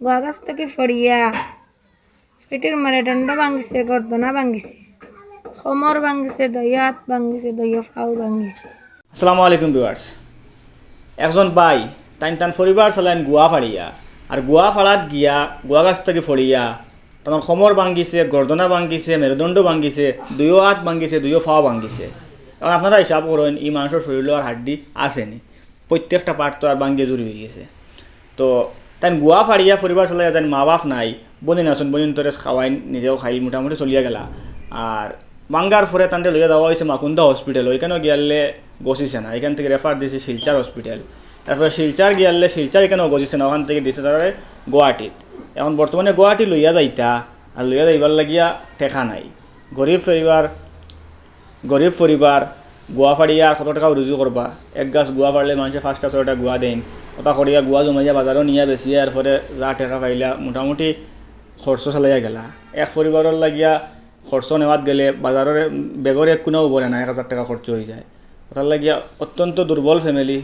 গাছ থেকে ফড়িয়া পেটের মারে দণ্ড ভাঙ্গিছে গর্দনা ভাঙ্গিছে সমর ভাঙ্গিছে দয়াত ভাঙ্গিছে দয়া ফাও ভাঙ্গিছে আসসালামু আলাইকুম ভিউয়ার্স। একজন বাই টাইম টান পরিবার চালাইন গুয়া ফাড়িয়া। আর গুয়া ফাড়াত গিয়া গুয়া গাছ থেকে ফড়িয়া তখন সমর ভাঙ্গিছে গর্দনা ভাঙ্গিছে মেরুদণ্ড ভাঙ্গিছে দুইও হাত ভাঙ্গিছে দুইও ফাও ভাঙ্গিছে কারণ আপনারা হিসাব করেন এই মানুষের শরীর আর হাড্ডি আসেনি। প্রত্যেকটা পার্ট তো আর ভাঙ্গিয়ে জুড়ি হয়ে গেছে। তো তাই গুয়া ফাড়িয়া পরিবার চালাই যেন মা বাপ নাই। বনি আছেন বনি তরে খাওয়াই নিজেও খাই মোটামুটি চলিয়া গেলা। আর বাঙ্গার পরে তান্তে লইয়া যাওয়া হয়েছে মাকুন্দা হসপিটাল ওইখানেও গিয়ালে গছিছে না এখান থেকে রেফার দিয়েছে শিলচার হসপিটাল তারপরে শিলচার গিয়ালে শিলচার এখানেও গছিছে না, ওখান থেকে দিয়েছে তারা গুয়াহাটিত এখন বর্তমানে গুয়াহাটি লইয়া যাইতা আর লইয়া যাইবার লাগিয়া ঠেকা নাই। গরিব পরিবার গরিব পরিবার গুয়া ফাড়িয়া কত টাকা রুজু করবা এক গাছ গুয়া ফাড়লে মানুষে পাঁচটা, ছয়টা গুয়া দেন ওটা করিয়া গুয়া জমাইয়া বাজারও নিয়া বেশি আর পরে যা টাকা পাইলা, মোটামুটি খরচ চালাইয়া গেলা। এক পরিবারের লাগিয়া খরচ নেওয়াত গেলে বাজারের বেগর এক কোনেও বলে না এক হাজার টাকা খরচ হয়ে যায়। ওটার লাগিয়া অত্যন্ত দুর্বল ফ্যামিলি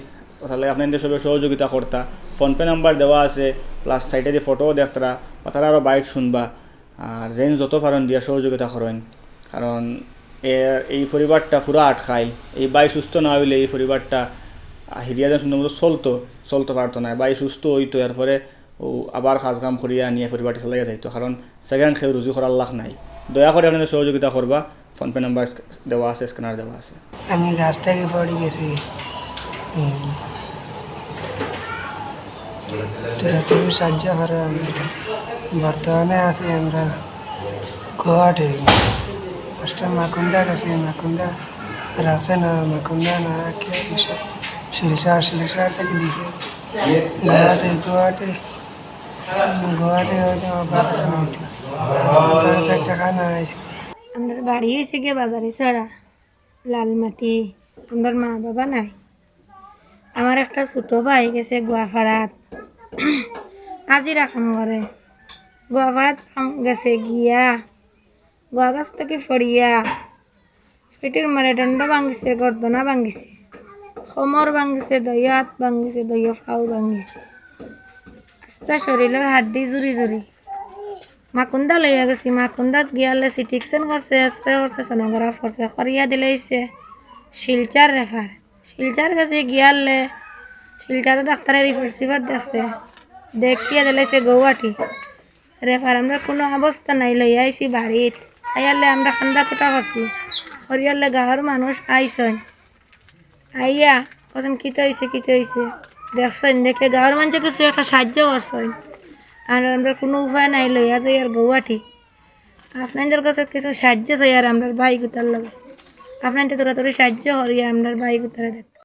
ওটার লাগে আপনাদের সবে সহযোগিতা করতা ফোনপে নাম্বার দেওয়া আছে প্লাস সাইডে দিয়ে ফটোও দেখতরা তারা আরও বাইট শুনবা। আর যেন যত পারেন দিয়া সহযোগিতা করেন কারণ এই পরিবারটা পুরো আটকাইল এই বাই সুস্থ না হইলে এই পরিবারটা হিরিয়া যেন সুন্দর মতো চলতো, চলতে পারতো না। বাই সুস্থ হইতো, এরপরে ও আবার কাজ কাম করিয়া নিয়ে পরিবারটা চালাইয়া যাইতো। কারণ সেকেন্ড খেয়ে রুজু করার লাভ নাই। দয়া করে আপনাদের সহযোগিতা করবা। ফোনপে নাম্বার দেওয়া আছে, স্ক্যানার দেওয়া আছে। আমি গাছ থেকে পড়ে গেছি। তুমি সাহায্য করো। বর্তমানে আছি আমরা গুয়াহাটি কে দিছে শিলচর শিলচর থেকে দিছে গুয়াহাটি গুয়াহাটি গুয়াহাটি হয়তো আবার নাই টাকা নাই আমার বাড়ি হয়েছে গিয়ে বাজারে ছাড়া লালমাটি আমার মা বাবা নাই আমার একটা ছোটো ভাই গেছে গোয়াফাড়াত আজিরা কাম করে গোয়াফাড়াত কাম গেছে গোয়া গাছ থেকে ফড়িয়া পেটের মারে দণ্ড ভাঙ্গিছে গর্দনা ভাঙ্গিছে সমর ভাঙ্গিছে দয়াত ভাঙ্গিছে দয়া ফাও ভাঙ্গিছে আস্তা শরীরের হাড্ডি জুরি জুরি মাকুন্দা লইয়া গেছি, মাকুন্দাত গিয়ালে সিটিকসেন করছে স্প্রে করছে সোনোগ্রাফ করছে করিয়া দিলেইছে। শিলচার রেফার শিলচার গেছে গিয়ালে শিলচারে ডাক্তারে রিফার দেখছে দেখিয়া দিলেছে গৌহাটি। রেফার আমরা কোনো অবস্থা নাই লইয়া আইছি বাড়িত আইয়ালে আমরা খান্দা কোটা করছি। করিয়ালে গাঁৱৰ মানুষ আইসন আইয়া কখন কিতে হয়েছে কিতে হয়েছে দেখছেন, দেখে গাঁৱৰ মানুষে কিছু একটা সাহায্য করছেন আর আমরা কোনো উপায় নাই লইয়া যাই আর গৌহাটি আপনাদের কাছে কিছু সাহায্য চাই আর আমরা ভাই গুতার লগে। আপনাদের তোরা তোর সাহায্য করিয়া আমরা ভাই গুতারে দেখ